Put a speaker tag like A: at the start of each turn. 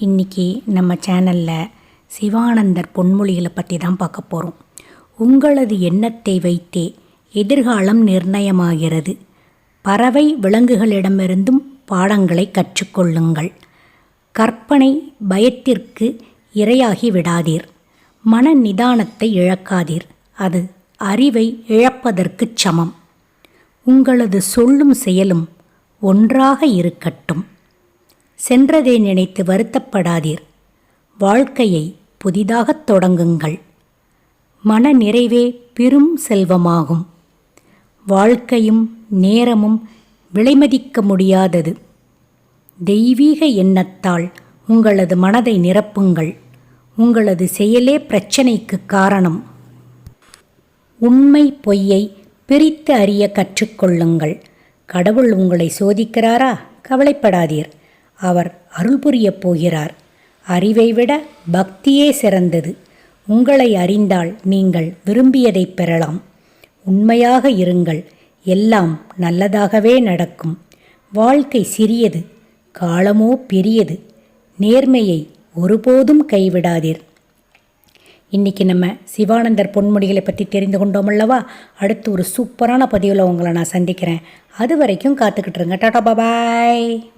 A: இன்றைக்கி நம்ம சேனலில் சிவானந்தர் பொன்மொழிகளை பற்றி தான் பார்க்க போகிறோம் உங்களது எண்ணத்தை வைத்தே எதிர்காலம் நிர்ணயமாகிறது. பறவை விலங்குகளிடமிருந்தும் பாடங்களை கற்றுக்கொள்ளுங்கள். கற்பனை பயத்திற்கு இரையாகி விடாதீர். மன நிதானத்தை இழக்காதீர். அது அறிவை இழப்பதற்குச் சமம். உங்களது சொல்லும் செயலும் ஒன்றாக இருக்கட்டும். சென்றதை நினைத்து வருத்தப்படாதீர். வாழ்க்கையை புதிதாகத் தொடங்குங்கள். மன நிறைவே பெரும் செல்வமாகும். வாழ்க்கையும் நேரமும் விலைமதிக்க முடியாதது. தெய்வீக எண்ணத்தால் உங்களது மனதை நிரப்புங்கள். உங்களது செயலே பிரச்சனைக்கு காரணம். உண்மை பொய்யை பிரித்து அறிய கற்றுக்கொள்ளுங்கள் கடவுள் உங்களை சோதிக்கிறாரா? கவலைப்படாதீர். அவர் அருள் புரியப் போகிறார். அறிவை விட பக்தியே சிறந்தது. உங்களை அறிந்தால் நீங்கள் விரும்பியதை பெறலாம். உண்மையாக இருங்கள். எல்லாம் நல்லதாகவே நடக்கும். வாழ்க்கை சிறியது காலமோ பெரியது. நேர்மையை ஒருபோதும் கைவிடாதீர். இன்றைக்கி நம்ம சிவானந்தர் பொன்முடிகளை பற்றி தெரிந்து கொண்டோம் அல்லவா? அடுத்து ஒரு சூப்பரான பதிவில் உங்களை நான் சந்திக்கிறேன். அது வரைக்கும் காத்துக்கிட்டு இருங்க. டாடா பாபாய்.